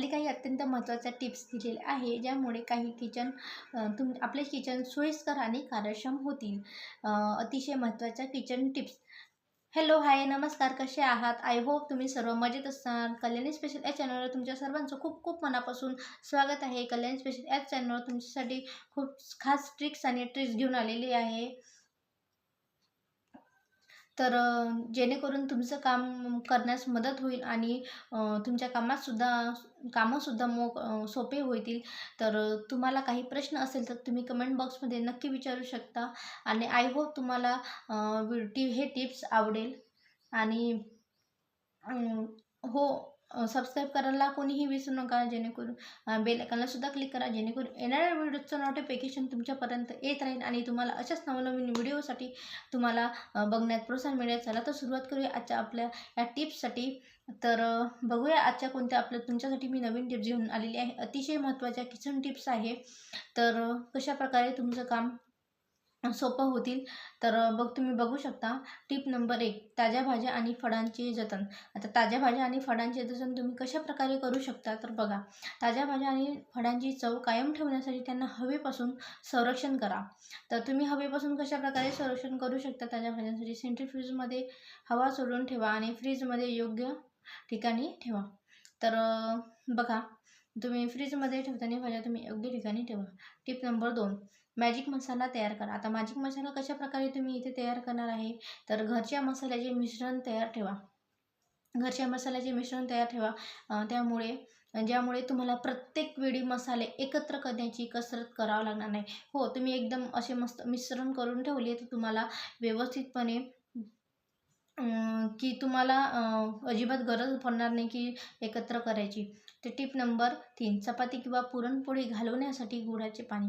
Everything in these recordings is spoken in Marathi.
खाली काही अत्यंत महत्त्वाच्या टिप्स दिलेल्या आहे ज्यामुळे काही किचन तुम आपले किचन सोयीस्कर आणि कार्यक्षम होतील. अतिशय महत्त्वाच्या किचन टिप्स. हॅलो हाय नमस्कार कसे आहात? आय होप तुम्ही सर्व मजेत असणार कल्याणी स्पेशल या चॅनलवर तुमच्या सर्वांचं खूप खूप मनापासून स्वागत आहे. कल्याणी स्पेशल या चॅनलवर तुमच्यासाठी खूप खास ट्रिक्स आणि ट्रिक्स घेऊन आलेली आहे. तर जेणेकरून तुमचं काम करण्यास मदत होईल आणि तुमच्या कामातसुद्धा कामंसुद्धा मो सोपे होतील. तर तुम्हाला काही प्रश्न असेल तर तुम्ही कमेंट बॉक्समध्ये नक्की विचारू शकता आणि आय होप तुम्हाला वि- टी हे टिप्स आवडेल. आणि हो सबस्क्राईब करायला कोणीही विसरू नका जेणेकरून बेल क्लिक करा जेणेकरून येणाऱ्या व्हिडिओचं नोटिफिकेशन तुमच्यापर्यंत येत राहील आणि तुम्हाला अशाच नवनवीन व्हिडिओसाठी तुम्हाला बघण्यात प्रोत्साहन मिळेल. चला तर सुरुवात करूया आजच्या आपल्या या टिप्ससाठी तर बघूया आजच्या कोणत्या आपल्या तुमच्यासाठी मी नवीन टिप्स घेऊन आलेली आहे. अतिशय महत्त्वाच्या किचन टिप्स आहे. तर कशाप्रकारे तुमचं काम सोपं होतील. तर बघ तुम्ही बघू शकता. टिप नंबर एक ताज्या भाज्या आणि फळांचे जतन. आता ताज्या भाज्या आणि फळांचे जतन तुम्ही कशा प्रकारे करू शकता? तर बघा ताज्या भाज्या आणि फळांची चव कायम ठेवण्यासाठी त्यांना हवेपासून संरक्षण करा. तर तुम्ही हवेपासून कशा प्रकारे संरक्षण करू शकता? ताज्या भाज्यांसाठी सेंट्रीफ्रीजमध्ये हवा सोडून ठेवा आणि फ्रीजमध्ये योग्य ठिकाणी ठेवा. तर बघा तुम्ही फ्रीजमध्ये ठेवताना भाज्या तुम्ही योग्य ठिकाणी ठेवा. टिप नंबर दोन मॅजिक मसाला तयार करा. आता मॅजिक मसाला कशा प्रकारे तुम्ही इथे तयार करणार आहे? तर घरच्या मसाल्याचे मिश्रण तयार ठेवा. घरच्या मसाल्याचे मिश्रण तयार ठेवा. त्यामुळे ज्यामुळे तुम्हाला प्रत्येक वेळी मसाले एकत्र करण्याची कसरत करावं लागणार नाही. हो तुम्ही एकदम असे मस्त मिश्रण करून ठेवले तर तुम्हाला व्यवस्थितपणे की तुम्हाला अजिबात गरज पडणार नाही की एकत्र करायची. ते टिप नंबर तीन चपाती किंवा पुरणपोळी घालवण्यासाठी गुळाचे पाणी.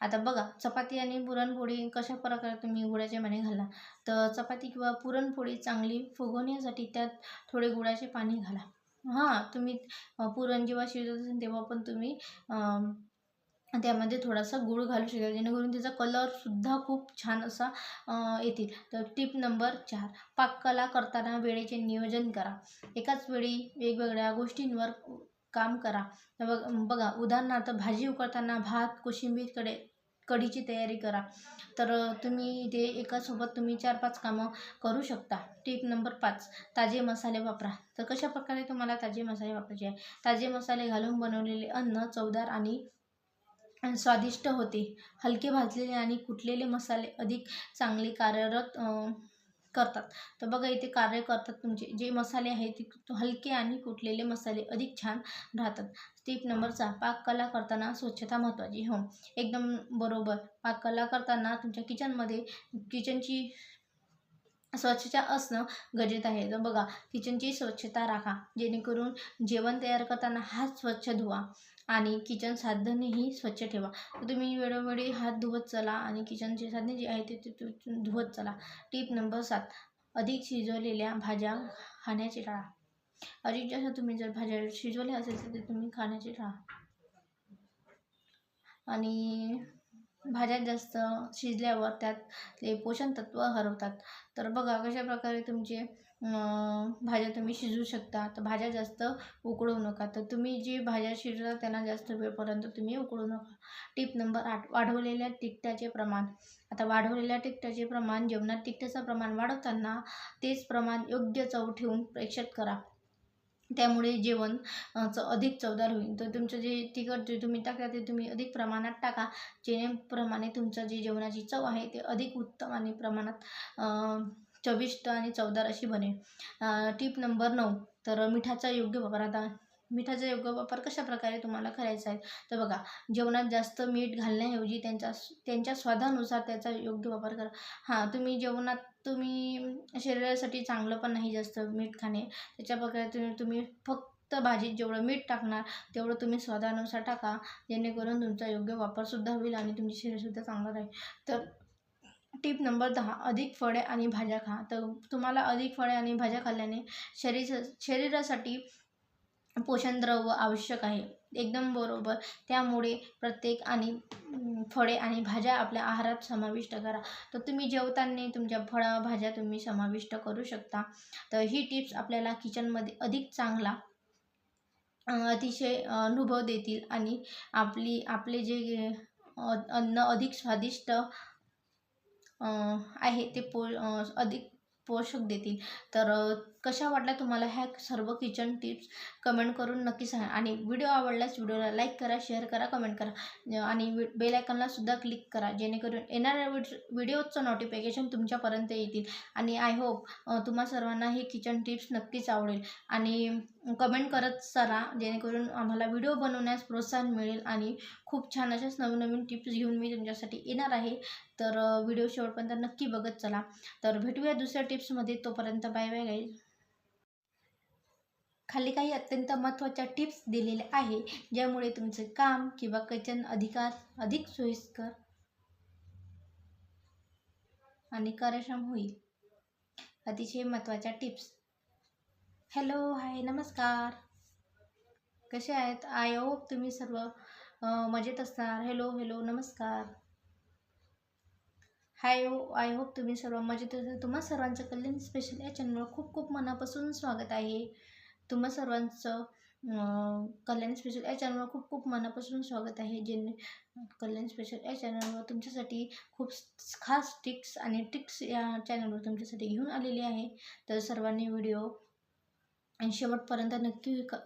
आता बघा चपाती आणि पुरणपोळी कशा प्रकारे तुम्ही गुळाचे पाणी घाला तर चपाती किंवा पुरणपोळी चांगली फुगवण्यासाठी त्यात थोडे गुळाचे पाणी घाला. हां तुम्ही पुरण जेव्हा शिजत असेल तेव्हा पण तुम्ही त्यामध्ये थोडासा गूळ घालू शकता जेणेकरून त्याचा कलरसुद्धा खूप छान असा येतील. तर टिप नंबर चार पाककला करताना वेळेचे नियोजन करा. एकाच वेळी वेगवेगळ्या गोष्टींवर काम करा. बघ बघा उदाहरणार्थ भाजी उकळताना भात कोशिंबीरकडे कढीची तयारी करा. तर तुम्ही ते एकासोबत तुम्ही चार पाच कामं करू शकता. टिप नंबर पाच ताजे मसाले वापरा. तर कशा प्रकारे तुम्हाला ताजे मसाले वापरायचे आहे? ताजे मसाले घालून बनवलेले अन्न चवदार आणि स्वादिष्ट होते. हलके भाजलेले आणि कुटलेले मसाले अधिक चांगले कार्यरत करतात. तर बघा इथे कार्य करतात तुमचे. जे मसाले आहेत ते हलके आणि कुटलेले मसाले अधिक छान राहतात. स्टेप नंबरचा पाककला करताना स्वच्छता महत्त्वाची. हो एकदम बरोबर. पाककला करताना तुमच्या किचनमध्ये किचनची स्वच्छता असणं गरजेचं आहे. तर बघा किचनची स्वच्छता राखा. जेणेकरून जेवण तयार करताना हात स्वच्छ धुवा आणि किचन साधनही स्वच्छ ठेवा. तर तुम्ही वेळोवेळी हात धुवत चला आणि किचनची साधने जी आहे ती ते धुवत चला. टीप नंबर सात अधिक शिजवलेल्या भाज्या खाण्याचे टाळा. अधिक जास्त तुम्ही जर भाज्या शिजवल्या असेल तर ते तुम्ही खाण्याचे टाळा. आणि भाज्या जास्त शिजल्यावर त्यात ते पोषण तत्व हरवतात. तर बघा कशा प्रकारे तुमचे भाज्या तुम्ही शिजू शकता. तर भाज्या जास्त उकळू नका. तर तुम्ही जी भाज्या शिजता त्यांना जास्त वेळपर्यंत तुम्ही उकळू नका. टिप नंबर आठ वाढवलेल्या तिखटाचे प्रमाण. आता वाढवलेल्या तिखटाचे प्रमाण जेवणात तिखटाचं प्रमाण वाढवताना तेच प्रमाण योग्य चव ठेवून प्रेक्षित करा. त्यामुळे जेवण च अधिक चवदार होईल. तर तुमचं जे तिखट जे तुम्ही टाकता ते तुम्ही अधिक प्रमाणात टाका. जेणेप्रमाणे तुमचं जे जेवणाची चव आहे ते अधिक उत्तम आणि प्रमाणात चविष्ट आणि चवदार अशी बनेल. टीप नंबर नऊ. तर मिठाचा योग्य वापर. आता मिठाचा योग्य वापर कशा प्रकारे तुम्हाला करायचा आहे? तर बघा जेवणात जास्त मीठ घालण्याऐवजी त्यांच्या त्यांच्या स्वादानुसार त्याचा योग्य वापर करा. हां तुम्ही जेवणात तुम्ही शरीरासाठी चांगलं पण नाही जास्त मीठ खाणे. त्याच्या प्रकारे तुम्ही तुम्ही फक्त भाजीत जेवढं मीठ टाकणार तेवढं तुम्ही स्वादानुसार टाका. जेणेकरून तुमचा योग्य वापरसुद्धा होईल आणि तुमचे शरीरसुद्धा चांगलं राहील. तर टिप नंबर दहा अधिक फळे आणि भाज्या खा. तर तुम्हाला अधिक फळे आणि भाज्या खाल्ल्याने शरीर शरीरासाठी पोषणद्रव्य आवश्यक आहे. एकदम बरोबर. त्यामुळे प्रत्येक आणि फळे आणि भाज्या आपल्या आहारात समाविष्ट करा. तर तुम्ही जेवताना तुमच्या फळं भाज्या तुम्ही समाविष्ट करू शकता. तर ही टिप्स आपल्याला किचनमध्ये अधिक चांगला अतिशय अनुभव देतील आणि आपली आपले जे अन्न अधिक स्वादिष्ट आहे ते पो अधिक पोषक देतील. तर कशा वाटल्या तुम्हाला ह्या सर्व किचन टिप्स कमेंट करून नक्की सांगा. आणि व्हिडिओ आवडल्यास व्हिडिओला लाईक करा शेअर करा कमेंट करा. आणि बेल आयकॉनला सुद्धा क्लिक करा. जेणेकरून येणाऱ्या व्हिडिओचं नोटिफिकेशन तुमच्यापर्यंत येतील. आणि आय होप तुम्हा सर्वांना हे किचन टिप्स नक्कीच आवडेल. आणि कमेंट करत सरा. जेणेकरून आम्हाला व्हिडिओ बनवण्यास प्रोत्साहन मिळेल. आणि खूप छान अशाच नवीन नवीन टिप्स घेऊन मी तुमच्यासाठी येणार आहे. तर व्हिडिओ शेवटपर्यंत नक्की बघत चला. तर भेटूया दुसऱ्या टिप्समध्ये तोपर्यंत बाय बाय गाईल खाली काही अत्यंत महत्त्वाच्या टिप्स दिलेल्या आहे ज्यामुळे तुमचे काम किंवा कचन अधिकार अधिक सोयीस्कर आणि कार्यक्षम होईल. अतिशय महत्त्वाच्या टिप्स. हॅलो हाय नमस्कार. कसे आहेत? आय होप तुम्ही सर्व मजेत असणार. हॅलो हॅलो नमस्कार. हाय हो आय होप तुम्ही सर्व मजेत तुम्हा सर्वांचं कल्याण स्पेशल या चॅनलवर खूप खूप मनापासून स्वागत आहे. तुम्हा सर्वांचं कल्याण स्पेशल या चॅनलवर खूप खूप मनापासून स्वागत आहे. ज्यांनी कल्याण स्पेशल या चॅनलवर तुमच्यासाठी खूप खास टिक्स आणि टिक्स या चॅनलवर तुमच्यासाठी घेऊन आलेली आहे. तर सर्वांनी व्हिडिओ शेवटपर्यंत नक्की क-